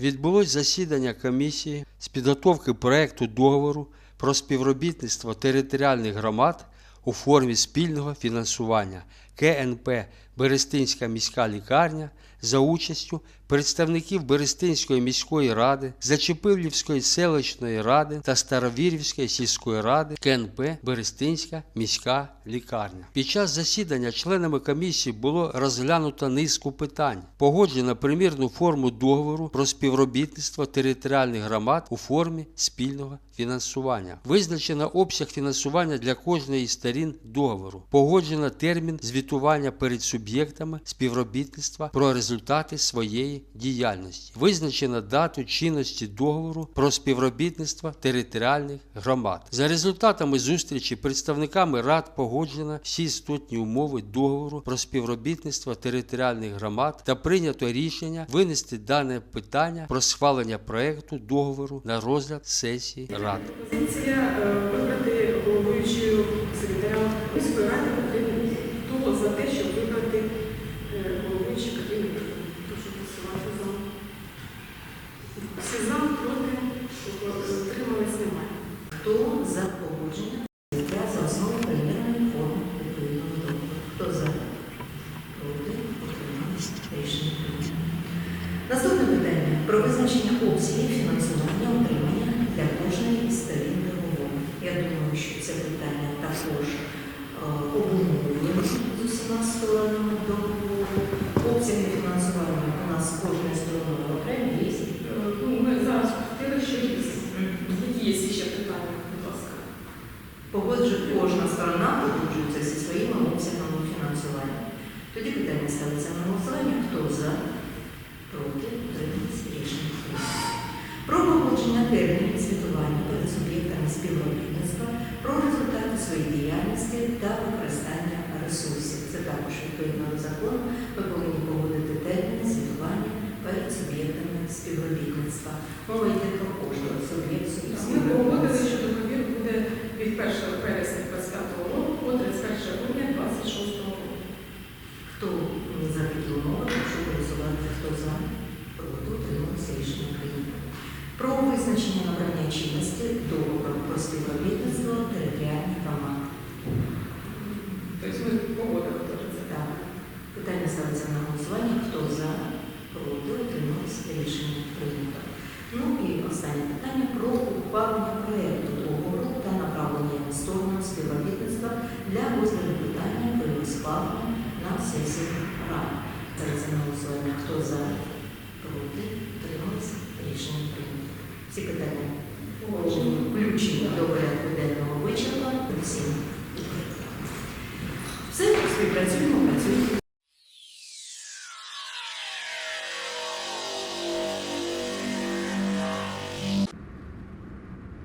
Відбулось засідання комісії з підготовки проекту договору про співробітництво територіальних громад у формі спільного фінансування КНП Берестинська міська лікарня за участю представників Берестинської міської ради, Зачепилівської селищної ради та Старовірівської сільської ради КНП Берестинська міська лікарня. Під час засідання членами комісії було розглянуто низку питань, погоджено примірну форму договору про співробітництво територіальних громад у формі спільного фінансування. Визначено обсяг фінансування для кожної із сторін договору. Погоджено термін звітування перед суб'єктами співробітництва про результати своєї діяльності. Визначено дату чинності договору про співробітництво територіальних громад. За результатами зустрічі представниками рад погоджено всі істотні умови договору про співробітництво територіальних громад та прийнято рішення винести дане питання про схвалення проекту договору на розгляд сесії рад. Пропозиція е, вибрати головуючою секретаря міської ради Катерину. Хто за те, щоб вибрати е, головуючу Катерину? Прошу голосувати за. Всі за, проти, утримались немає. Хто за погодження я за основу примірної форми відповідного договору? Хто за? Проти? Утримались? Рішення прийнято. Наступне питання про визначення обсягів фінансування утримання для кожної із сторін договору. Я думаю, що це питання також е, обумовлено з усіма сторонами договору. Обсяги фінансування у нас кожної сторони окремо є. Ну, ми зараз хотіли, що є. Які є ще питання, будь ласка. Погоджує кожна сторона погоджується зі своїми обсягами фінансування. Тоді питання ставиться на голосування. Хто за, відповідно до закону. Ми повинні погодити терміни звітування перед суб'єктами співробітництва. Мова йде про кожного суб'єкту Ми погодили, що договір буде від 1 вересня 25 року по 31 грудня 26 року. Хто за такі умови, прошу голосувати, хто за, проти, утримався, рішення прийнято. Про визначення набрання чинності договору про співробітництво територіальних громад. Тобто ми погодили теж це. Так, питання ставиться на голосування, хто за, проти, утримався, рішення прийнято. Ну і останнє питання про ухвалення проєкту договору та направлення сторону співробітництва для розгляду питання про схвалення на сесії ради. На голосування, хто за, проти, утримався, рішення прийнято. Всі питання включені до